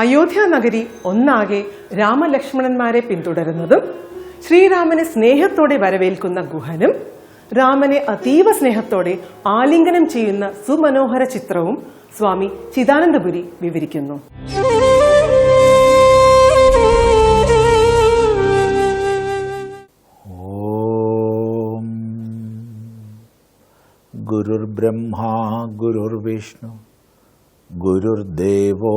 അയോധ്യ നഗരി ഒന്നാകെ രാമലക്ഷ്മണന്മാരെ പിന്തുടരുന്നതും ശ്രീരാമനെ സ്നേഹത്തോടെ വരവേൽക്കുന്ന ഗുഹനും രാമനെ അതീവ സ്നേഹത്തോടെ ആലിംഗനം ചെയ്യുന്ന സുമനോഹര ചിത്രവും സ്വാമി ചിദാനന്ദപുരി വിവരിക്കുന്നു. ഗുരുർബ്രഹ്മാ ഗുരുർവിഷ്ണു ഗുരുർദേവോ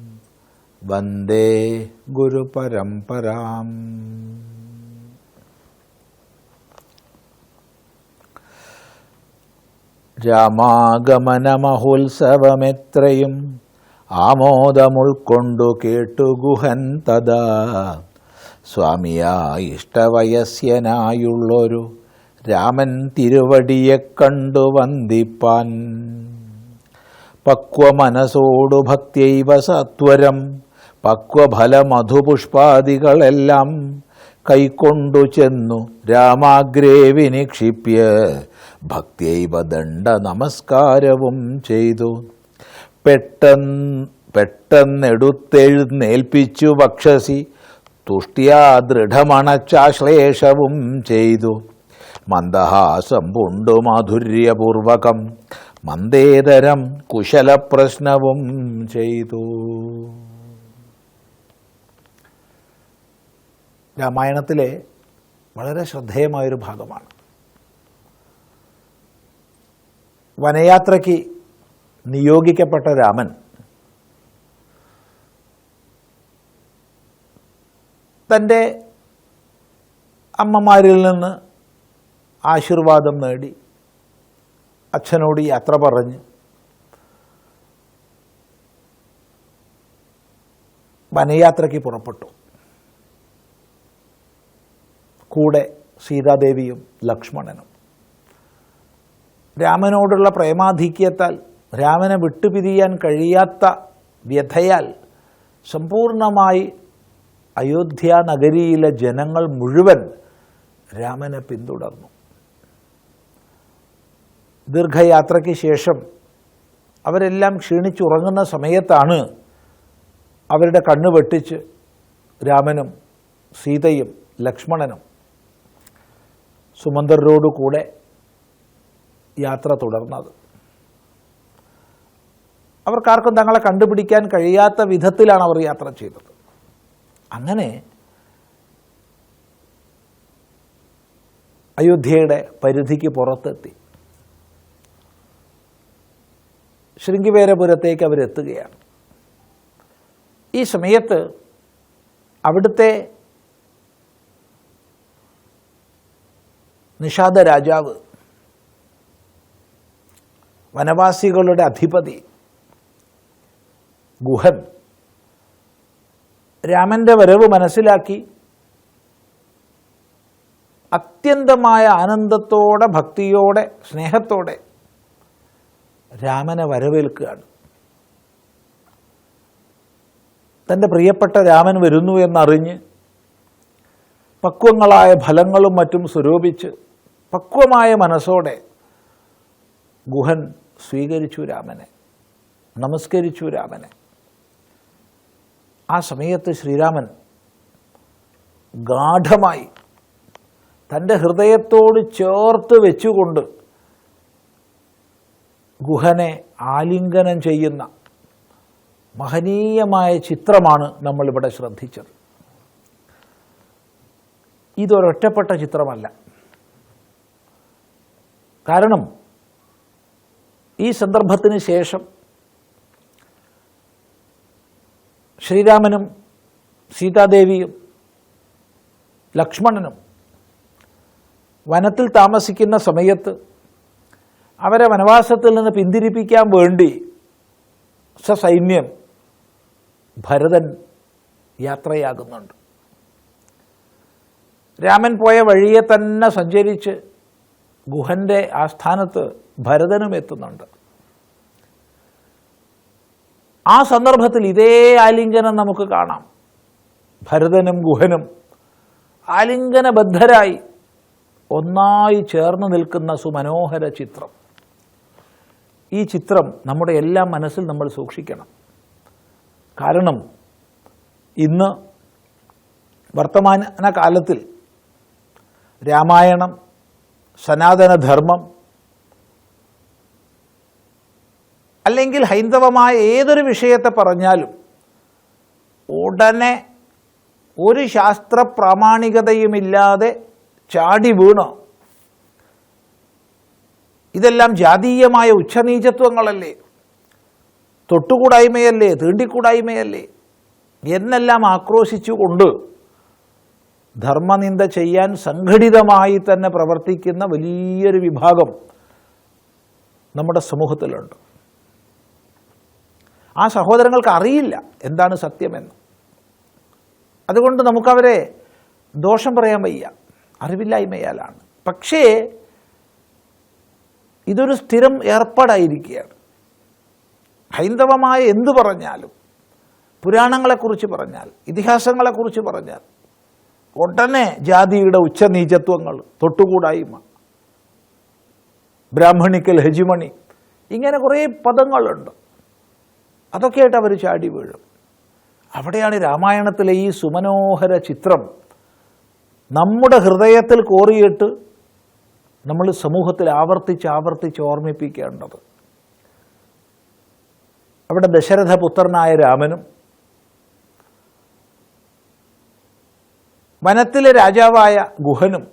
വന്ദേ ഗുരുപരംപരാം രാമാഗമനമഹോത്സവമെത്രയും ആമോദമുൾക്കൊണ്ടു കേട്ടു ഗുഹൻ തഥാ. സ്വാമിയാ ഇഷ്ടവയസ്യനായുള്ളൊരു രാമൻ തിരുവടിയെ കണ്ടു വന്ദിപ്പാൻ. പക്വമനസോടു ഭക്തിയൈവ സത്വരം പക്വഫലമധുപുഷ്പാദികളെല്ലാം കൈക്കൊണ്ടു ചെന്നു രാമാഗ്രേ വിനിക്ഷിപ്യ ഭക്തിയൈവ ദണ്ഡ നമസ്കാരവും ചെയ്തു. പെട്ടെന്ന് പെട്ടെന്നെടുത്തെഴുന്നേൽപ്പിച്ചു വക്ഷസി. തുഷ്ടിയാ ദൃഢമണച്ചാശ്ലേഷവും ചെയ്തു. മന്ദഹാസം പുണ്ടു മാധുര്യപൂർവകം. മന്ദേതരം കുശലപ്രശ്നവും ചെയ്തു. രാമായണത്തിലെ വളരെ ശ്രദ്ധേയമായൊരു ഭാഗമാണ്. വനയാത്രയ്ക്ക് നിയോഗിക്കപ്പെട്ട രാമൻ തന്റെ അമ്മമാരിൽ നിന്ന് ആശീർവാദം നേടി അച്ഛനോട് യാത്ര പറഞ്ഞ് വനയാത്രയ്ക്ക് പുറപ്പെട്ടു. കൂടെ സീതാദേവിയും ലക്ഷ്മണനും. രാമനോടുള്ള പ്രേമാധിക്യത്താൽ രാമനെ വിട്ടുപിരിയാൻ കഴിയാത്ത വ്യഥയാൽ സമ്പൂർണമായി അയോധ്യ നഗരിയിലെ ജനങ്ങൾ മുഴുവൻ രാമനെ പിന്തുടർന്നു. ദീർഘയാത്രയ്ക്ക് ശേഷം അവരെല്ലാം ക്ഷീണിച്ചുറങ്ങുന്ന സമയത്താണ് അവരുടെ കണ്ണ് വെട്ടിച്ച് രാമനും സീതയും ലക്ഷ്മണനും സുമന്ത്രരോടു കൂടെ യാത്ര തുടർന്നത്. അവർക്കാർക്കും തങ്ങളെ കണ്ടുപിടിക്കാൻ കഴിയാത്ത വിധത്തിലാണ് അവർ യാത്ര ചെയ്തത്. അങ്ങനെ അയോധ്യയുടെ പരിധിക്ക് പുറത്തെത്തി. ശൃംഗിവേരപുരത്തേക്ക് അവരെത്തുകയാണ്. ഈ സമയത്ത് അവിടുത്തെ നിഷാദ രാജാവ്. വനവാസികളുടെ അധിപതി. ഗുഹൻ. രാമന്റെ വരവ് മനസ്സിലാക്കി. അത്യന്തമായ ആനന്ദത്തോടെ ഭക്തിയോടെ സ്നേഹത്തോടെ രാമനെ വരവേൽക്കുകയാണ്. തന്റെ പ്രിയപ്പെട്ട രാമൻ വരുന്നു എന്നറിഞ്ഞ് പക്വങ്ങളായ ഫലങ്ങളും മറ്റും സ്വരൂപിച്ച് പക്വമായ മനസ്സോടെ ഗുഹൻ സ്വീകരിച്ചു രാമനെ നമസ്കരിച്ചു രാമനെ. ആ സമയത്ത് ശ്രീരാമൻ ഗാഠമായി തന്റെ ഹൃദയത്തോട് ചേർത്ത് വെച്ചുകൊണ്ട് ഗുഹനെ ആലിംഗനം ചെയ്യുന്ന മഹനീയമായ ചിത്രമാണ് നമ്മളിവിടെ ശ്രദ്ധിച്ചത്. ഇതൊരൊറ്റപ്പെട്ട ചിത്രമല്ല. കാരണം ഈ സന്ദർഭത്തിന് ശേഷം ശ്രീരാമനും സീതാദേവിയും ലക്ഷ്മണനും വനത്തിൽ താമസിക്കുന്ന സമയത്ത് അവരെ വനവാസത്തിൽ നിന്ന് പിന്തിരിപ്പിക്കാൻ വേണ്ടി സസൈന്യം ഭരതൻ യാത്രയാകുന്നുണ്ട്. രാമൻ പോയ വഴിയെ തന്നെ സഞ്ചരിച്ച് ഗുഹന്റെ ആസ്ഥാനത്ത് ഭരതനും എത്തുന്നുണ്ട്. ആ സന്ദർഭത്തിൽ ഇതേ ആലിംഗനം നമുക്ക് കാണാം. ഭരതനും ഗുഹനും ആലിംഗനബദ്ധരായി ഒന്നായി ചേർന്ന് നിൽക്കുന്ന സുമനോഹര ചിത്രം. ഈ ചിത്രം നമ്മുടെ എല്ലാം മനസ്സിൽ നമ്മൾ സൂക്ഷിക്കണം. കാരണം ഇന്ന് വർത്തമാന കാലത്തിൽ രാമായണം സനാതനധർമ്മം. അല്ലെങ്കിൽ ഹൈന്ദവമായ ഏതൊരു വിഷയത്തെ പറഞ്ഞാലും ഉടനെ ഒരു ശാസ്ത്ര പ്രാമാണികതയുമില്ലാതെ ചാടി വീണോ? ഇതെല്ലാം ജാതീയമായ ഉച്ചനീചത്വങ്ങളല്ലേ? തൊട്ടുകൂടായ്മയല്ലേ? തീണ്ടിക്കൂടായ്മയല്ലേ? എന്നെല്ലാം ആക്രോശിച്ചുകൊണ്ട് ധർമ്മനിന്ദ ചെയ്യാൻ സംഘടിതമായി തന്നെ പ്രവർത്തിക്കുന്ന വലിയൊരു വിഭാഗം നമ്മുടെ സമൂഹത്തിലുണ്ട്. ആ സഹോദരങ്ങൾക്ക് അറിയില്ല എന്താണ് സത്യമെന്ന്. അതുകൊണ്ട് നമുക്കവരെ ദോഷം പറയാൻ വയ്യ. അറിവില്ലായ്മയാലാണ്. പക്ഷേ ഇതൊരു സ്ഥിരം ഏർപ്പാടായിരിക്കുകയാണ്. ഹൈന്ദവമായ എന്തു പറഞ്ഞാലും പുരാണങ്ങളെക്കുറിച്ച് പറഞ്ഞാൽ ഇതിഹാസങ്ങളെക്കുറിച്ച് പറഞ്ഞാൽ ഉടനെ ജാതിയുടെ ഉച്ചനീചത്വങ്ങൾ തൊട്ടുകൂടായ്മ. ബ്രാഹ്മണിക്കൽ ഹെജിമണി ഇങ്ങനെ കുറേ പദങ്ങളുണ്ട്. അതൊക്കെയായിട്ട് അവർ ചാടി വീഴും. അവിടെയാണ് രാമായണത്തിലെ ഈ സുമനോഹര ചിത്രം നമ്മുടെ ഹൃദയത്തിൽ കോറിയിട്ട് നമ്മൾ സമൂഹത്തിൽ ആവർത്തിച്ച് ആവർത്തിച്ച് ഓർമ്മിപ്പിക്കേണ്ടത്. അവിടെ ദശരഥ പുത്രനായ രാമനും വനത്തിലെ രാജാവായ ഗുഹനും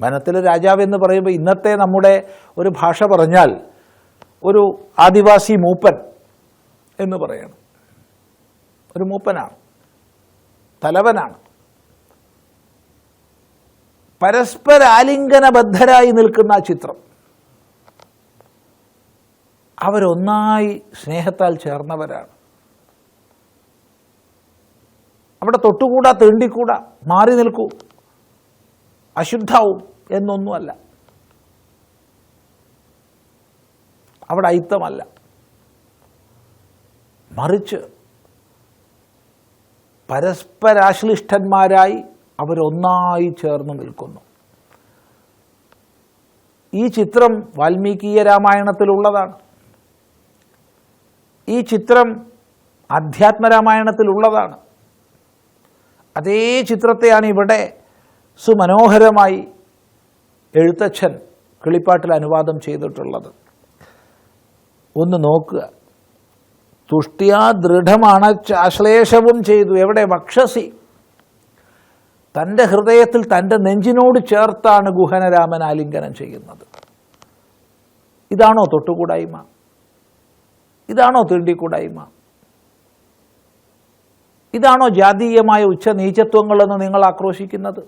വനത്തിലെ രാജാവ് എന്ന് പറയുമ്പോൾ ഇന്നത്തെ നമ്മുടെ ഒരു ഭാഷ പറഞ്ഞാൽ ഒരു ആദിവാസി മൂപ്പൻ എന്ന് പറയണം. ഒരു മൂപ്പനാണ് തലവനാണ്. പരസ്പരാലിംഗനബദ്ധരായി നിൽക്കുന്ന ചിത്രം. അവരൊന്നായി സ്നേഹത്താൽ ചേർന്നവരാണ്. അവിടെ തൊട്ടുകൂടാ തേണ്ടിക്കൂടാ മാറി നിൽക്കൂ. അശുദ്ധാവും എന്നൊന്നുമല്ല. അവിടെ അയിത്തമല്ല. മറിച്ച് പരസ്പരാശ്ലിഷ്ടന്മാരായി അവരൊന്നായി ചേർന്ന് നിൽക്കുന്നു. ഈ ചിത്രം വാൽമീകീയ രാമായണത്തിലുള്ളതാണ്. ഈ ചിത്രം അധ്യാത്മരാമായണത്തിലുള്ളതാണ് അതേ ചിത്രത്തെയാണ് ഇവിടെ സുമനോഹരമായി എഴുത്തച്ഛൻ കിളിപ്പാട്ടിൽ അനുവാദം ചെയ്തിട്ടുള്ളത്. ഒന്ന് നോക്കുക. തുഷ്ടിയാ ദൃഢമാണ് ആശ്ലേഷവും ചെയ്തു. എവിടെ? വക്ഷസി. തന്റെ ഹൃദയത്തിൽ തന്റെ നെഞ്ചിനോട് ചേർത്താണ് ഗുഹനരാമൻ ആലിംഗനം ചെയ്യുന്നത്. ഇതാണോ തൊട്ടുകൂടായ്മ? ഇതാണോ തീണ്ടിക്കൂടായ്മ? ഇതാണോ ജാതീയമായ ഉച്ച നീചത്വങ്ങളെന്ന് നിങ്ങൾ ആക്രോശിക്കുന്നത്?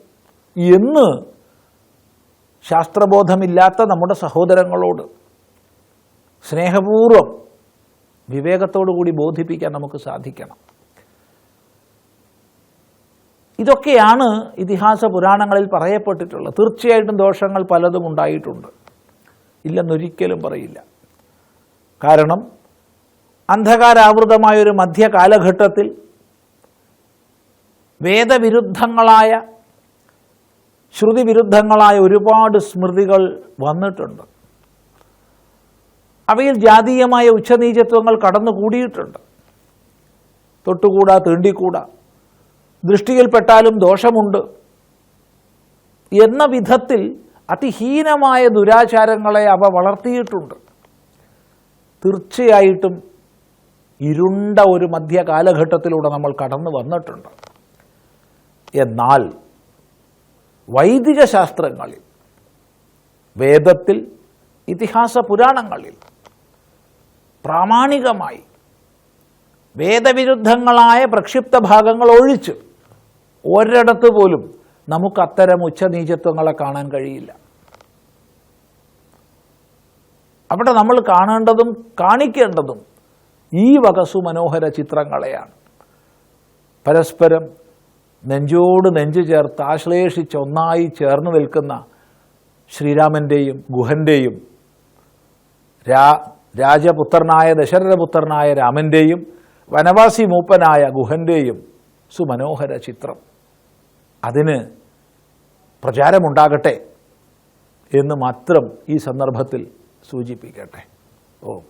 എന്ന് ശാസ്ത്രബോധമില്ലാത്ത നമ്മുടെ സഹോദരങ്ങളോട് സ്നേഹപൂർവം വിവേകത്തോടു കൂടി ബോധിപ്പിക്കാൻ നമുക്ക് സാധിക്കണം. ഇതൊക്കെയാണ് ഇതിഹാസ പുരാണങ്ങളിൽ പറയപ്പെട്ടിട്ടുള്ളത്. തീർച്ചയായിട്ടും ദോഷങ്ങൾ പലതും ഉണ്ടായിട്ടുണ്ട്. ഇല്ലെന്നൊരിക്കലും പറയില്ല. കാരണം അന്ധകാരാവൃതമായൊരു മധ്യകാലഘട്ടത്തിൽ വേദവിരുദ്ധങ്ങളായ ശ്രുതിവിരുദ്ധങ്ങളായ ഒരുപാട് സ്മൃതികൾ വന്നിട്ടുണ്ട്. അവയിൽ ജാതീയമായ ഉച്ചനീചത്വങ്ങൾ കടന്നുകൂടിയിട്ടുണ്ട്. തൊട്ടുകൂടാ തീണ്ടിക്കൂടാ. ദൃഷ്ടിയിൽപ്പെട്ടാലും ദോഷമുണ്ട്. എന്ന വിധത്തിൽ അതിഹീനമായ ദുരാചാരങ്ങളെ അവ വളർത്തിയിട്ടുണ്ട്. തീർച്ചയായിട്ടും ഇരുണ്ട ഒരു മധ്യകാലഘട്ടത്തിലൂടെ നമ്മൾ കടന്നു വന്നിട്ടുണ്ട്. എന്നാൽ വൈദിക ശാസ്ത്രങ്ങളിൽ വേദത്തിൽ ഇതിഹാസ പുരാണങ്ങളിൽ പ്രാമാണികമായി വേദവിരുദ്ധങ്ങളായ പ്രക്ഷിപ്ത ഭാഗങ്ങൾ ഒഴിച്ച് ഒരിടത്ത് പോലും നമുക്ക് അത്തരം ഉച്ചനീചത്വങ്ങളെ കാണാൻ കഴിയില്ല. അവിടെ നമ്മൾ കാണേണ്ടതും കാണിക്കേണ്ടതും ഈ വക മനോഹര ചിത്രങ്ങളെയാണ്. പരസ്പരം നെഞ്ചോട് നെഞ്ചു ചേർത്ത് ആശ്ലേഷിച്ച് ഒന്നായി ചേർന്ന് നിൽക്കുന്ന ശ്രീരാമന്റെയും ഗുഹന്റെയും രാ രാജപുത്രനായ ദശരഥപുത്രനായ രാമന്റെയും വനവാസി മൂപ്പനായ ഗുഹന്റെയും സുമനോഹര ചിത്രം. അതിന് പ്രചാരമുണ്ടാകട്ടെ എന്ന് മാത്രം ഈ സന്ദർഭത്തിൽ സൂചിപ്പിക്കട്ടെ. ഓ.